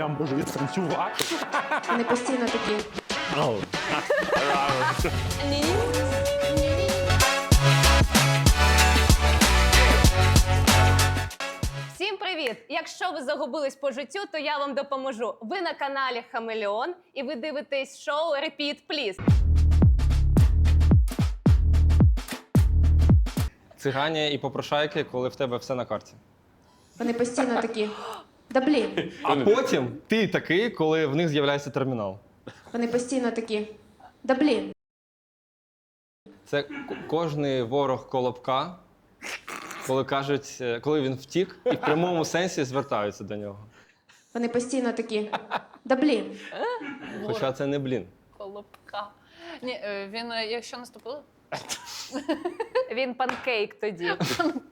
я можу відтанцювати. Вони постійно такі. Всім привіт! Якщо ви загубились по життю, то я вам допоможу. Ви на каналі Хамелеон і ви дивитесь шоу Repeat Please. Цигані і попрошайки, коли в тебе все на карті. Вони постійно такі. Да блін. А потім ти такий, коли в них з'являється термінал. Вони постійно такі. Да блін. Це к- кожний ворог колобка, коли кажуть, е, коли він втік, і в прямому сенсі звертаються до нього. Вони постійно такі. Да блін. Хоча це не блін. Колобка. Ні, е, він, е, якщо наступили, Він панкейк тоді.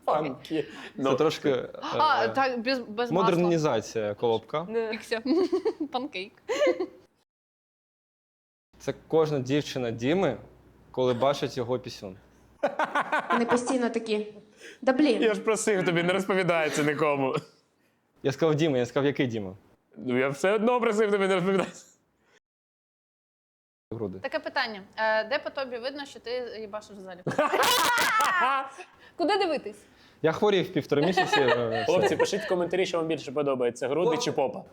Панки. Це трошки е, а, так, без, без масла. модернізація колобка. Ікся. Панкейк. Це кожна дівчина Діми, коли бачить його пісюн. Вони постійно такі. Да блін. Я ж просив тобі, не розповідається нікому. Я сказав Діма, я сказав, який Діма? Ну я все одно просив тобі не розповідається. Груди. Таке питання. Е, де по тобі видно, що ти їбашиш в залі? Куди дивитись? Я хворів півтора місяці. е, все. Хлопці, пишіть в коментарі, що вам більше подобається: груди чи попа.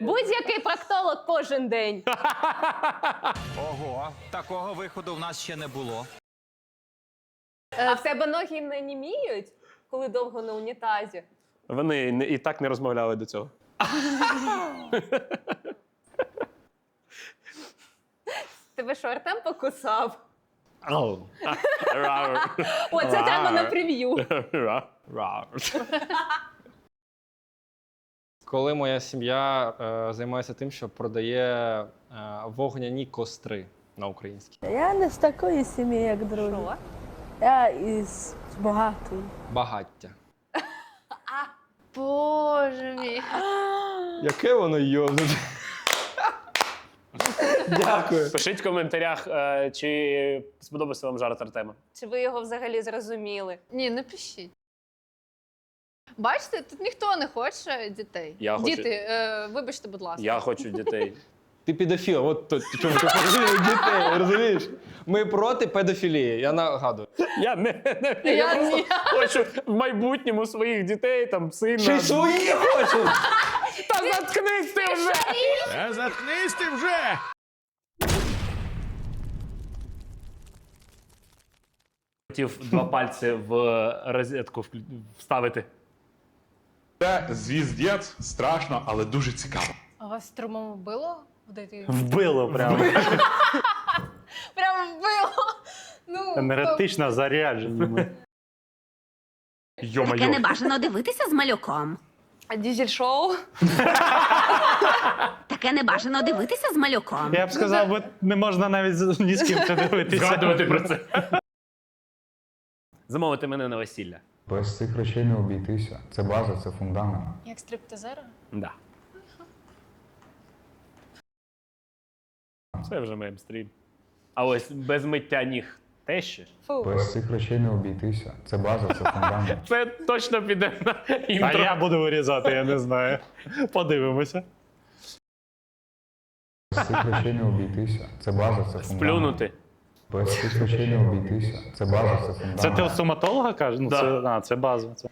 Будь-який проктолог кожен день. Ого, такого виходу в нас ще не було. А в тебе ноги не німіють, коли довго на унітазі. Вони не- і так не розмовляли до цього. Тебе що, Артем покусав? О, це треба на прев'ю. Коли моя сім'я е, займається тим, що продає е, вогняні костри на українській. Я не з такої сім'ї, як другі. Що? Я із багатої. Багаття. Боже мій. Яке воно йозне. Дякую. Пишіть в коментарях, е, чи сподобався вам жарт Артема. Чи ви його взагалі зрозуміли? Ні, не пишіть. Бачите, тут ніхто не хоче дітей. Я хочу. Діти, е, вибачте, будь ласка. Я хочу дітей. Ти педофіл, от то, чому ти хочеш дітей, розумієш? Ми проти педофілії, я нагадую. Я не, не я, Я просто ні. хочу в майбутньому своїх дітей, там сина. Й свої хочуть! Та заткнись ти вже! Та заткнись ти вже! Хотів два пальці в розетку вставити. Це звіздець, страшно, але дуже цікаво. А вас струмом вбило в дитинстві? Вбило прямо. Прям вбило. Ну, Енергетично заряджені ми. Таке Йо-моє. не бажано дивитися з малюком. А дізель-шоу? Таке не бажано дивитися з малюком. Я б сказав, бо не можна навіть з- ні з ким це дивитися. Згадувати про це. Замовити мене на весілля. Без цих речей не обійтися. Це база, це фундамент. Як стриптизера? Да. Це вже меймстрім. А ось без миття ніг те ще. Без цих речей не обійтися. Це база, це фундамент. Це точно піде на А інтро. я буду вирізати, я не знаю. Подивимося. Без цих речей не обійтися. Це база, це фундамент. Сплюнути. Без цих речей не обійтися. Це база, це фундамент. Це ти у стоматолога кажеш? Ну, Да. це, а, це база. Це.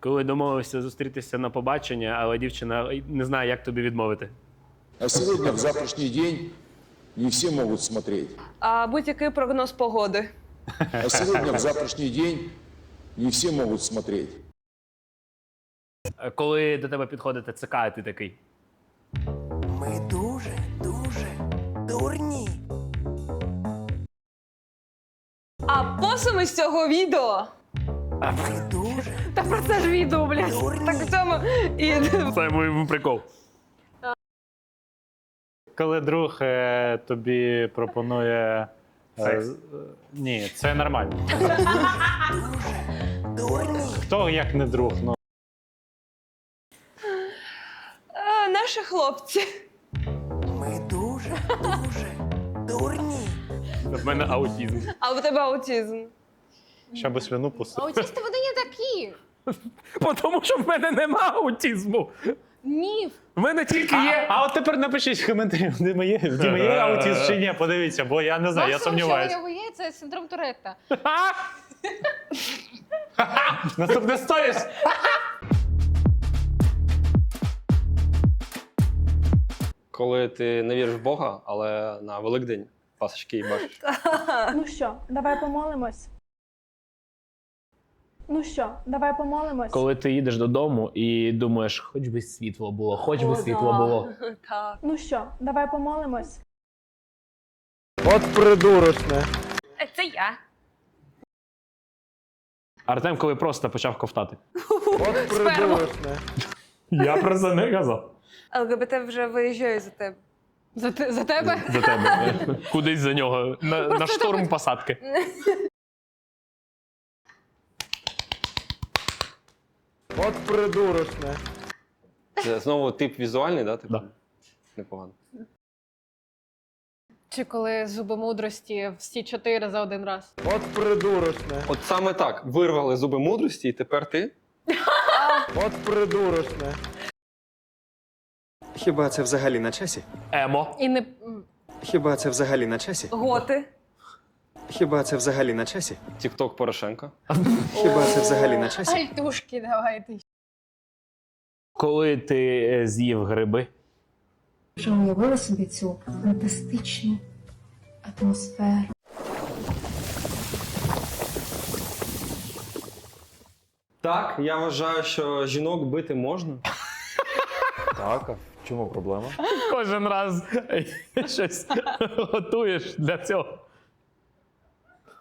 Коли домовився зустрітися на побачення, але дівчина не знає, як тобі відмовити. А сегодня, в завтрашний день, не все могут смотреть. А будь-який прогноз погоди. А сегодня, в завтрашний день, не все могут смотреть. Е, Коли до тебе підходить ТЦК, ти такий. Ми дуже, дуже дурні. А з цього відео. Ми дуже Та про це ж відео, блядь. Так в цьому і Це мій прикол. Коли друг е, тобі пропонує. е, Секс. е, ні, це нормально. дурні. Хто як не друг? Ну, А, наші хлопці. Ми дуже, дуже дурні. В мене аутізм. А у тебе аутизм. щоб слюну пустити. Аутісти вони не такі. Тому що в мене нема аутізму. Ні. В мене тільки А, є. а от тепер напишіть в коментарі, в Діма є, в Діма є аутізм чи ні, подивіться, бо я не знаю, я Максимум, що у сумніваюся. нього є, це синдром Туретта. Наступне сторіс. Коли ти не віриш в Бога, але на Великдень пасочки їбашиш. Ну що, давай помолимось. Ну що, давай помолимось. Коли ти їдеш додому і думаєш, хоч би світло було, хоч би світло було. Так. Ну що, давай помолимось. От придурочне. Це я. Артем, коли просто почав ковтати. От придурочне. Я про це не казав. ЛГБТ вже виїжджає за тебе. За, те- за тебе? За тебе. Кудись за нього. На, на штурм посадки. От придурочне. Це знову тип візуальний, да? Типу? Да. Непогано. Чи коли зуби мудрості всі чотири за один раз? От придурочне. От саме так. Вирвали зуби мудрості, і тепер ти. От придурочне. Хіба це взагалі на часі? Емо. І не. Хіба це взагалі на часі? Готи. Хіба це взагалі на часі? Тікток Порошенка. Хіба це взагалі на часі? Альтушки давайте. Коли ти е, з'їв гриби. Вже уявила собі цю фантастичну атмосферу. Так, я вважаю, що жінок бити можна. Так, чому проблема? Кожен раз щось готуєш для цього.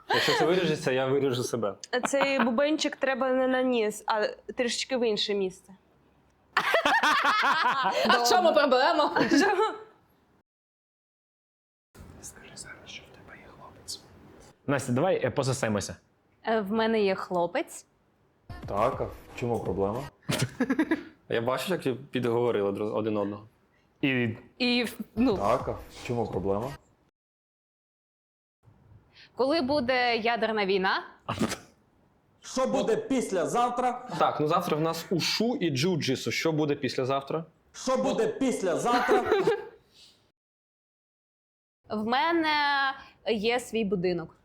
Якщо це виріжеться, я виріжу себе. Цей бубенчик треба не на ніс, а трішечки в інше місце. А в чому проблема? Скажи зараз, що в тебе є хлопець. Настя, давай е, пососемося. Е, В мене є хлопець. Так, а в чому проблема? Я бачу, як підговорили друз- один одного. І І ну, Так, а в чому проблема? коли буде ядерна війна, Що буде післязавтра? Так, ну завтра в нас ушу і джиу-джитсу. Що буде післязавтра? Що буде післязавтра? в мене є свій будинок.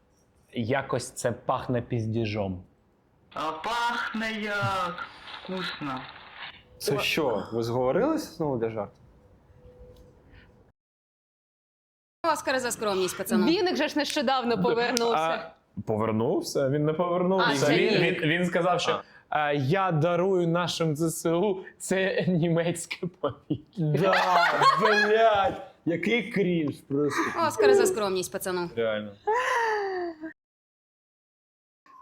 якось це пахне піздіжом. А пахне як вкусно. Це що? Ви зговорилися знову для жарту? Оскар за скромність, пацану. Віник же ж нещодавно повернувся. А, повернувся? Він не повернувся. А, ще він, він, він сказав, що а, я дарую нашим ЗСУ це німецьке повітря. Да, блядь, який крінж просто. Оскар за скромність, пацану. Реально.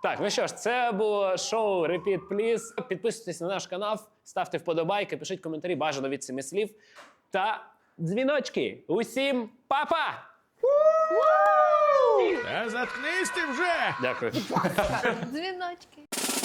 Так, ну що ж, це було шоу Repeat Please. Підписуйтесь на наш канал, ставте вподобайки, пишіть коментарі, бажано від семи слів. Та дзвіночки. Усім па-па! Та заткнись ти вже! Дякую. Дзвіночки.